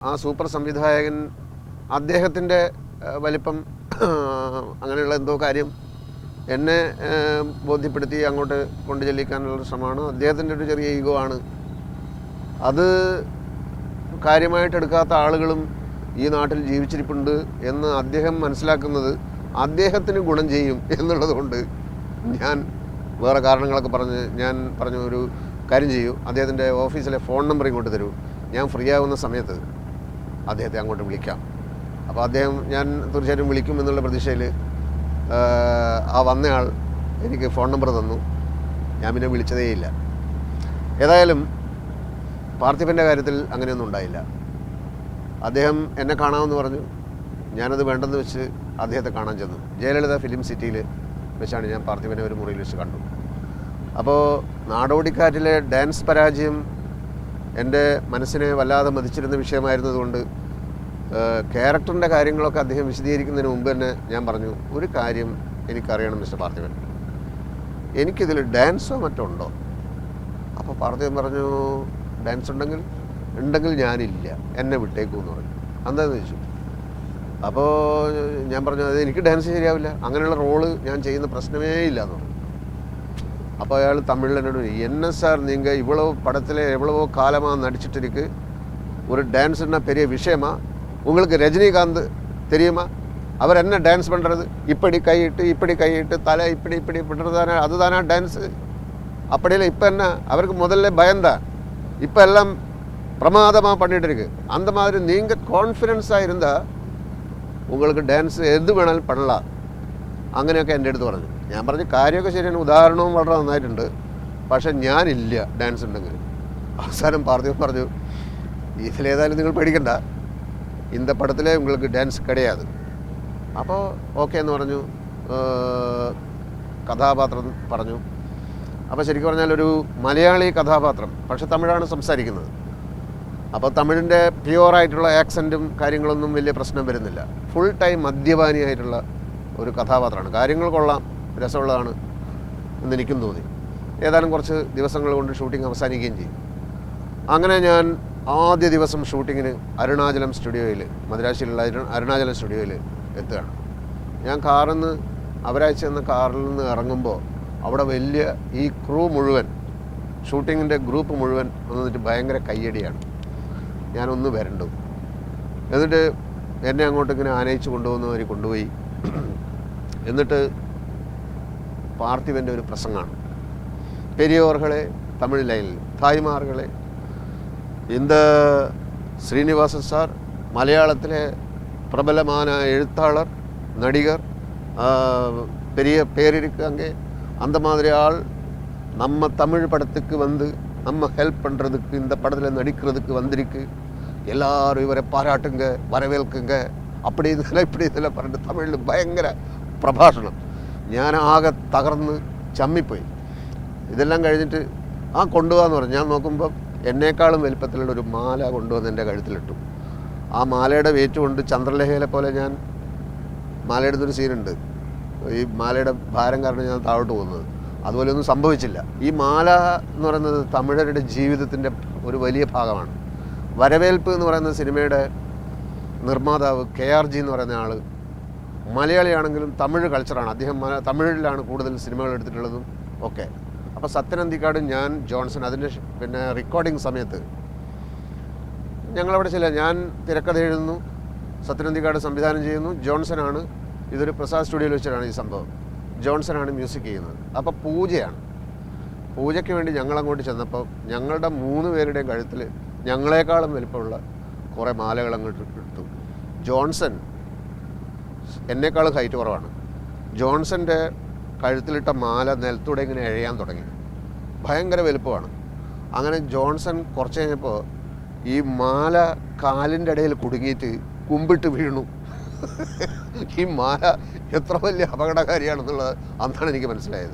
ആ സൂപ്പർ സംവിധായകൻ അദ്ദേഹത്തിന്റെ വലിപ്പം അങ്ങനെയുള്ള എന്തോ കാര്യം എന്നെ ബോധ്യപ്പെടുത്തി അങ്ങോട്ട് കൊണ്ടു ചെല്ലിക്കാനുള്ള ശ്രമമാണ്. അദ്ദേഹത്തിന്റെ ഒരു ചെറിയ ഈഗോ ആണ്. അത് കാര്യമായിട്ടെടുക്കാത്ത ആളുകളും ഈ നാട്ടിൽ ജീവിച്ചിരിപ്പുണ്ട് എന്ന് അദ്ദേഹം മനസ്സിലാക്കുന്നത് അദ്ദേഹത്തിന് ഗുണം ചെയ്യും എന്നുള്ളതുകൊണ്ട് ഞാൻ വേറെ കാരണങ്ങളൊക്കെ പറഞ്ഞ് ഞാൻ പറഞ്ഞു ഒരു കാര്യം ചെയ്യൂ. അദ്ദേഹത്തിന്റെ ഓഫീസിലെ ഫോൺ നമ്പർ ഇങ്ങോട്ട് തരൂ. ഞാൻ ഫ്രീ ആവുന്ന സമയത്ത് അദ്ദേഹത്തെ അങ്ങോട്ട് വിളിക്കാം. അപ്പോൾ അദ്ദേഹം ഞാൻ തീർച്ചയായിട്ടും വിളിക്കും എന്നുള്ള പ്രതീക്ഷയിൽ ആ വന്നയാൾ എനിക്ക് ഫോൺ നമ്പർ തന്നു. ഞാൻ പിന്നെ വിളിച്ചതേയില്ല. ഏതായാലും പാർത്ഥിപന്റെ കാര്യത്തിൽ അങ്ങനെയൊന്നും ഉണ്ടായില്ല. അദ്ദേഹം എന്നെ കാണാമെന്ന് പറഞ്ഞു. ഞാനത് വേണ്ടെന്ന് വെച്ച് അദ്ദേഹത്തെ കാണാൻ ചെന്നു. ജയലളിത ഫിലിം സിറ്റിയിൽ വെച്ചാണ് ഞാൻ പാർത്ഥിപനെ ഒരു മുറിയിൽ വെച്ച് കണ്ടു. അപ്പോൾ നാടോടിക്കാറ്റിലെ ഡാൻസ് പരാജയം എന്റെ മനസ്സിനെ വല്ലാതെ മതിച്ചിരുന്ന വിഷയമായിരുന്നതുകൊണ്ട് ക്യാരക്ടറിന്റെ കാര്യങ്ങളൊക്കെ അദ്ദേഹം വിശദീകരിക്കുന്നതിന് മുമ്പ് തന്നെ ഞാൻ പറഞ്ഞു ഒരു കാര്യം എനിക്കറിയണം മിസ്റ്റർ പാർത്ഥിവൻ എനിക്കിതിൽ ഡാൻസോ മറ്റോ ഉണ്ടോ? അപ്പോൾ പാർത്ഥിവൻ പറഞ്ഞു ഡാൻസ് ഉണ്ടെങ്കിൽ ഉണ്ടെങ്കിൽ ഞാനില്ല എന്നെ വിട്ടേക്കൂ എന്ന് പറഞ്ഞു. എന്താണെന്ന് ചോദിച്ചു? അപ്പോൾ ഞാൻ പറഞ്ഞു അത് എനിക്ക് ഡാൻസ് ശരിയാവില്ല. അങ്ങനെയുള്ള റോൾ ഞാൻ ചെയ്യുന്ന പ്രശ്നമേ ഇല്ല എന്ന് പറഞ്ഞു. അപ്പോൾ അയാൾ തമിഴിൽ എന്നോട് പറഞ്ഞു, என்ன சார் நீங்கள் இவ்வளவு படத்தில் எவ்வளவோ காலமாக நடிச்சிட்டு இருக்கு ஒரு டான்ஸ்னா பெரிய விஷயமா உங்களுக்கு ரஜினிகாந்த் தெரியுமா அவர் என்ன டான்ஸ் பண்ணுறது இப்படி கையிட்டு இப்படி கையிட்டு தலை இப்படி இப்படி பண்ணுறதானே அதுதானே டான்ஸு அப்படியில் இப்போ என்ன அவருக்கு முதல்ல பயந்தான் இப்போ எல்லாம் பிரமாதமாக பண்ணிட்டு இருக்கு அந்த மாதிரி நீங்கள் கான்ஃபிடென்ஸாக இருந்தால் உங்களுக்கு டான்ஸ் എത് വേണമെങ്കിലും பண்ணலாம் അങ്ങനെയൊക്കെ എൻ്റെ അടുത്ത് പറഞ്ഞു ഞാൻ പറഞ്ഞ കാര്യമൊക്കെ ശരിയാണ്. ഉദാഹരണവും വളരെ നന്നായിട്ടുണ്ട്. പക്ഷെ ഞാനില്ല ഡാൻസ് ഉണ്ടെങ്കിൽ. അവസാനം പറഞ്ഞു പറഞ്ഞു ഇതിലേതായാലും നിങ്ങൾ പേടിക്കണ്ട. ഇന്ന പടത്തിലെ നിങ്ങൾക്ക് ഡാൻസ് കിടയാത് അപ്പോൾ ഓക്കെ എന്ന് പറഞ്ഞു. കഥാപാത്രം പറഞ്ഞു. അപ്പോൾ ശരിക്കും പറഞ്ഞാൽ ഒരു മലയാളി കഥാപാത്രം പക്ഷെ തമിഴാണ് സംസാരിക്കുന്നത്. അപ്പോൾ തമിഴിന്റെ പ്യുവറായിട്ടുള്ള ആക്സന്റും കാര്യങ്ങളൊന്നും വലിയ പ്രശ്നം വരുന്നില്ല. ഫുൾ ടൈം മദ്യപാനിയായിട്ടുള്ള ഒരു കഥാപാത്രമാണ്. കാര്യങ്ങൾ കൊള്ളാം. രസമുള്ളതാണ് എന്ന് എനിക്കും തോന്നി. ഏതാനും കുറച്ച് ദിവസങ്ങൾ കൊണ്ട് ഷൂട്ടിംഗ് അവസാനിക്കുകയും ചെയ്യും. അങ്ങനെ ഞാൻ ആദ്യ ദിവസം ഷൂട്ടിങ്ങിന് അരുണാചലം സ്റ്റുഡിയോയിൽ മദ്രാശിയിലുള്ള അരു- അരുണാചലം സ്റ്റുഡിയോയിൽ എത്തുകയാണ്. ഞാൻ കാറിൽ നിന്ന് അവരാഴ്ച എന്ന കാറിൽ നിന്ന് ഇറങ്ങുമ്പോൾ അവിടെ വലിയ ഈ ക്രൂ മുഴുവൻ ഷൂട്ടിങ്ങിന്റെ ഗ്രൂപ്പ് മുഴുവൻ വന്നിട്ട് ഭയങ്കര കയ്യടിയാണ്. ഞാനൊന്ന് വരണ്ടു. എന്നിട്ട് എന്നെ അങ്ങോട്ട് ഇങ്ങനെ ആനയിച്ച് കൊണ്ടുപോകുന്നവർ കൊണ്ടുപോയി. എന്നിട്ട് പാർത്ഥിവൻ്റെ ഒരു പ്രസംഗമാണ്. പെരിയോർകളെ തമിഴിലയിൽ തായ്മാറുകളെ ഇന്ന് ശ്രീനിവാസൻ സാർ മലയാളത്തിലെ பிரபலமான எழுத்தாளர் நடிகர் பெரிய பேர் இருக்குது அங்கே அந்த மாதிரி ஆள் நம்ம தமிழ் படத்துக்கு வந்து நம்ம ஹெல்ப் பண்ணுறதுக்கு இந்த படத்தில் நடிக்கிறதுக்கு வந்திருக்கு எல்லாரும் இவரை பாராட்டுங்க வரவேற்குங்க அப்படி இதில் இப்படி இதில் பண்ணிட்டு தமிழில் பயங்கர பிரபாஷணம் ഞാൻ ആകെ തകർന്ന് ചമ്മിപ്പോയി. ഇതെല്ലാം കഴിഞ്ഞിട്ട് ആ കൊണ്ടുപോകാന്ന് പറഞ്ഞു. ഞാൻ നോക്കുമ്പോൾ എന്നേക്കാളും വലിപ്പത്തിലുള്ള ഒരു മാല കൊണ്ടുവന്ന് എന്റെ കഴുത്തിലിട്ടു. ആ മാലയുടെ വെയിറ്റ് കൊണ്ട് ചന്ദ്രലേഖയിലെ പോലെ ഞാൻ മാലയുടെ ഒരു സീനുണ്ട് ഈ മാലയുടെ ഭാരം കാരണം ഞാൻ താഴോട്ട് പോകുന്നത്. അതുപോലെ ഒന്നും സംഭവിച്ചില്ല. ഈ മാല എന്ന് പറയുന്നത് തമിഴരുടെ ജീവിതത്തിന്റെ ഒരു വലിയ ഭാഗമാണ്. വരവേൽപ്പ് എന്ന് പറയുന്ന സിനിമയുടെ നിർമ്മാതാവ് കെ ആർ ജി എന്ന് പറയുന്ന ആൾ മലയാളിയാണെങ്കിലും തമിഴ് കൾച്ചറാണ് അദ്ദേഹം തമിഴിലാണ് കൂടുതൽ സിനിമകൾ എടുത്തിട്ടുള്ളതും ഒക്കെ. അപ്പോൾ സത്യനന്ദിക്കാട് ഞാൻ ജോൺസൺ അതിന്റെ പിന്നെ റെക്കോർഡിംഗ് സമയത്ത് ഞങ്ങളവിടെ ചില ഞാൻ തിരക്കഥ എഴുതുന്നു സത്യനന്ദിക്കാട് സംവിധാനം ചെയ്യുന്നു ജോൺസനാണ് ഇതൊരു പ്രസാദ് സ്റ്റുഡിയോയിൽ വെച്ചിട്ടാണ് ഈ സംഭവം. ജോൺസനാണ് മ്യൂസിക് ചെയ്യുന്നത്. അപ്പോൾ പൂജയാണ്. പൂജയ്ക്ക് വേണ്ടി ഞങ്ങൾ അങ്ങോട്ട് ചെന്നപ്പോൾ ഞങ്ങളുടെ മൂന്ന് പേരുടെയും കഴുത്തിൽ ഞങ്ങളെക്കാളും വലിപ്പമുള്ള കുറേ മാലകൾ അങ്ങോട്ട് ഇട്ടു. ജോൺസൺ എന്നെക്കാളും ഹൈറ്റ് കുറവാണ്. ജോൺസന്റെ കഴുത്തിലിട്ട മാല നിലത്തൂടെ ഇങ്ങനെ എഴയാൻ തുടങ്ങി. ഭയങ്കര വലുപ്പമാണ്. അങ്ങനെ ജോൺസൺ കുറച്ച് കഴിഞ്ഞപ്പോൾ ഈ മാല കാലിന്റെ ഇടയിൽ കുടുങ്ങിയിട്ട് കുമ്പിട്ട് വീണു. ഈ മാല എത്ര വലിയ അപകടകാരിയാണെന്നുള്ളത് അന്നാണ് എനിക്ക് മനസ്സിലായത്.